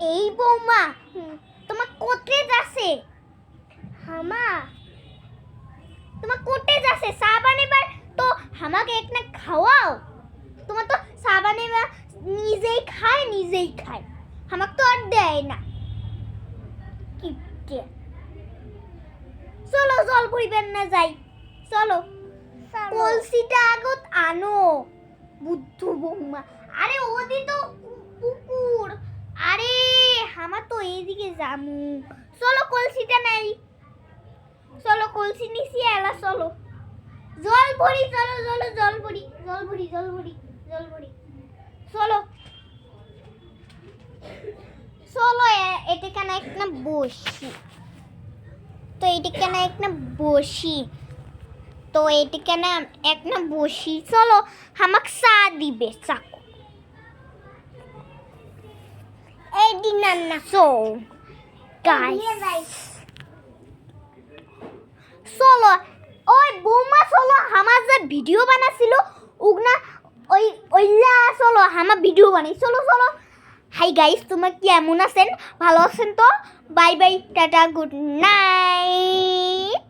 এই বৌমা তোমার কোটে যাচ্ছে। হামা তোমার কোটে যাচ্ছে। সাবান এবার তো আমাকে একটা খাওয়াও। তোমার তো সাবান এবার নিজেই খায় নিজেই খায়। আমাকে তো আর দেয় না। কিপটে চলো জল পরিবেন না যাই। চলো কলসিটা আগত আনো বুদ্ধ বৌমা। আরে ওদি তো পুকুর আরে আমার তো এইদিকে যামু। চলো কলসিটা নাই। চলো কলসি নিছি, এলা চলো। জল ভরি, চলো চলো, জল ভরি জল ভরি জল ভরি জল ভরি। চলো। চলো এটা কেন একটা বসি। তো এটা কেন একটা বসি। তো এটা কেন একটা বসি। চলো আমাকে চা দিবে চাকো এই দিন না সো গাইস চলো, ওই বৌমা চলো আমার যে ভিডিও বানাছিল উগনা, ওই, ওইলা চলো আমার ভিডিও বানাই, চলো চলো। হাই গাইস তোমরা কেমন আছেন? ভালো আছেন তো? Bye bye tata good night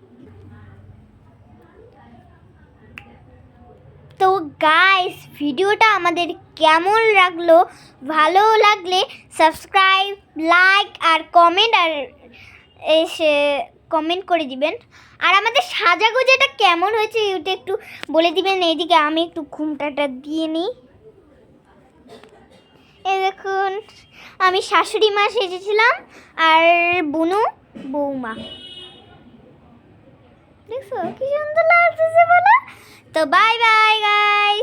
তো গাইস ভিডিওটা আমাদের কেমন লাগল? ভালো লাগলে সাবস্ক্রাইব লাইক আর কমেন্ট আর এসে কমেন্ট করে দিবেন। আর আমাদের সাজাগুজাটা কেমন হয়েছে ওটা একটু বলে দিবেন। এইদিকে আমি একটু ঘুমটাটা দিয়ে নিই। এ দেখুন, আমি শাশুড়ি মা সেজেছিলাম আর বুনু বৌমা। দেখছ কি সুন্দর লাগতেছে বলো? তো বাই বাই গাই